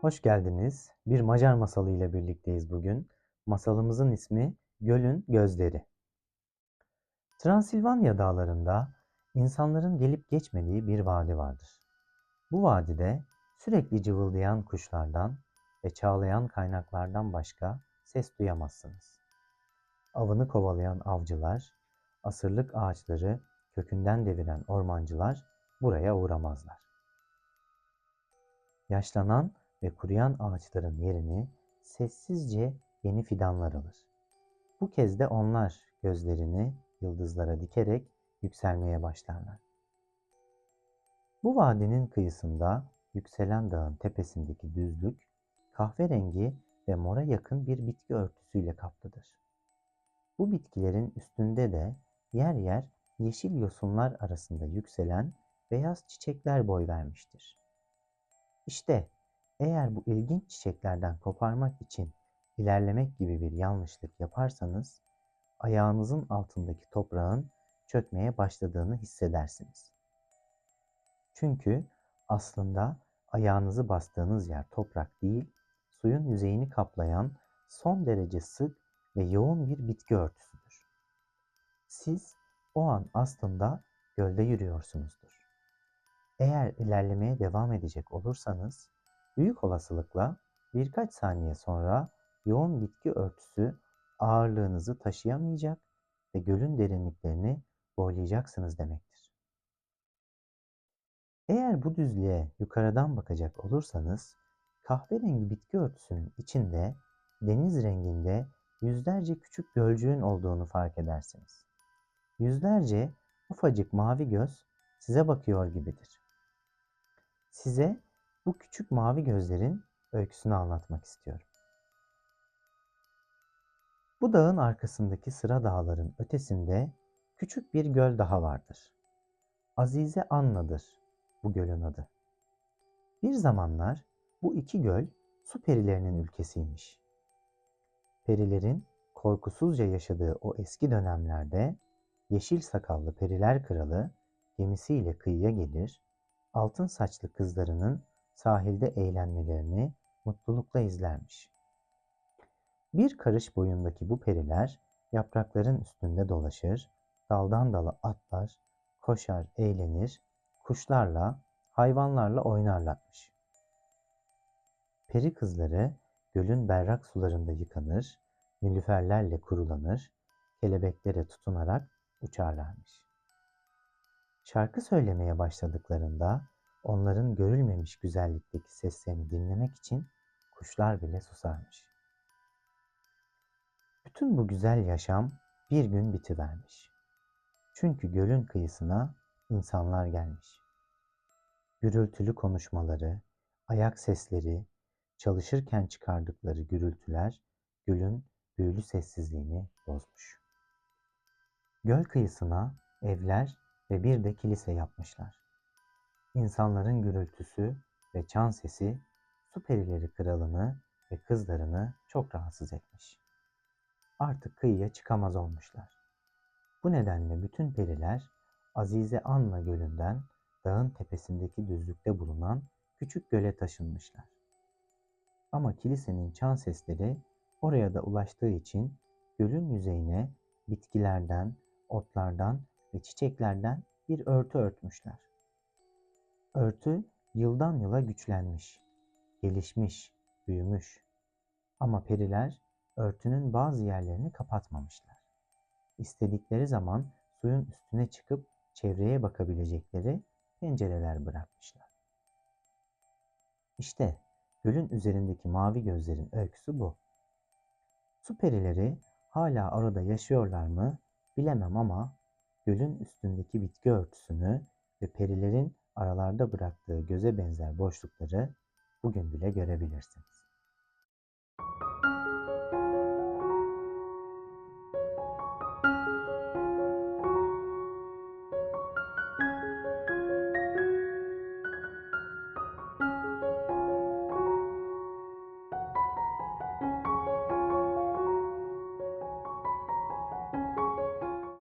Hoş geldiniz. Bir Macar masalı ile birlikteyiz bugün. Masalımızın ismi Gölün Gözleri. Transilvanya dağlarında insanların gelip geçmediği bir vadi vardır. Bu vadide sürekli cıvıldayan kuşlardan ve çağlayan kaynaklardan başka ses duyamazsınız. Avını kovalayan avcılar, asırlık ağaçları kökünden deviren ormancılar buraya uğramazlar. Yaşlanan ve kuruyan ağaçların yerini sessizce yeni fidanlar alır. Bu kez de onlar gözlerini yıldızlara dikerek yükselmeye başlarlar. Bu vadinin kıyısında yükselen dağın tepesindeki düzlük kahverengi ve mora yakın bir bitki örtüsüyle kaplıdır. Bu bitkilerin üstünde de yer yer yeşil yosunlar arasında yükselen beyaz çiçekler boy vermiştir. İşte eğer bu ilginç çiçeklerden koparmak için ilerlemek gibi bir yanlışlık yaparsanız ayağınızın altındaki toprağın çökmeye başladığını hissedersiniz. Çünkü aslında ayağınızı bastığınız yer toprak değil, suyun yüzeyini kaplayan son derece sık ve yoğun bir bitki örtüsüdür. Siz o an aslında gölde yürüyorsunuzdur. Eğer ilerlemeye devam edecek olursanız büyük olasılıkla birkaç saniye sonra yoğun bitki örtüsü ağırlığınızı taşıyamayacak ve gölün derinliklerini boylayacaksınız demektir. Eğer bu düzlüğe yukarıdan bakacak olursanız kahverengi bitki örtüsünün içinde deniz renginde yüzlerce küçük gölcüğün olduğunu fark edersiniz. Yüzlerce ufacık mavi göz size bakıyor gibidir. Size bu küçük mavi gözlerin öyküsünü anlatmak istiyorum. Bu dağın arkasındaki sıra dağların ötesinde küçük bir göl daha vardır. Azize Anna'dır bu gölün adı. Bir zamanlar bu iki göl su perilerinin ülkesiymiş. Perilerin korkusuzca yaşadığı o eski dönemlerde yeşil sakallı periler kralı gemisiyle kıyıya gelir, altın saçlı kızlarının sahilde eğlenmelerini mutlulukla izlermiş. Bir karış boyundaki bu periler yaprakların üstünde dolaşır, daldan dala atlar, koşar, eğlenir, kuşlarla, hayvanlarla oynarlarmış. Peri kızları gölün berrak sularında yıkanır, nilüferlerle kurulanır, kelebeklere tutunarak uçarlarmış. Şarkı söylemeye başladıklarında onların görülmemiş güzellikteki seslerini dinlemek için kuşlar bile susarmış. Bütün bu güzel yaşam bir gün bitivermiş. Çünkü gölün kıyısına insanlar gelmiş. Gürültülü konuşmaları, ayak sesleri, çalışırken çıkardıkları gürültüler gölün büyülü sessizliğini bozmuş. Göl kıyısına evler ve bir de kilise yapmışlar. İnsanların gürültüsü ve çan sesi su perileri kralını ve kızlarını çok rahatsız etmiş. Artık kıyıya çıkamaz olmuşlar. Bu nedenle bütün periler Azize Anna Gölü'nden dağın tepesindeki düzlükte bulunan küçük göle taşınmışlar. Ama kilisenin çan sesleri oraya da ulaştığı için gölün yüzeyine bitkilerden, otlardan ve çiçeklerden bir örtü örtmüşler. Örtü yıldan yıla güçlenmiş, gelişmiş, büyümüş. Ama periler örtünün bazı yerlerini kapatmamışlar. İstedikleri zaman suyun üstüne çıkıp çevreye bakabilecekleri pencereler bırakmışlar. İşte gölün üzerindeki mavi gözlerin öyküsü bu. Su perileri hala orada yaşıyorlar mı bilemem ama gölün üstündeki bitki örtüsünü ve perilerin aralarda bıraktığı göze benzer boşlukları bugün bile görebilirsiniz.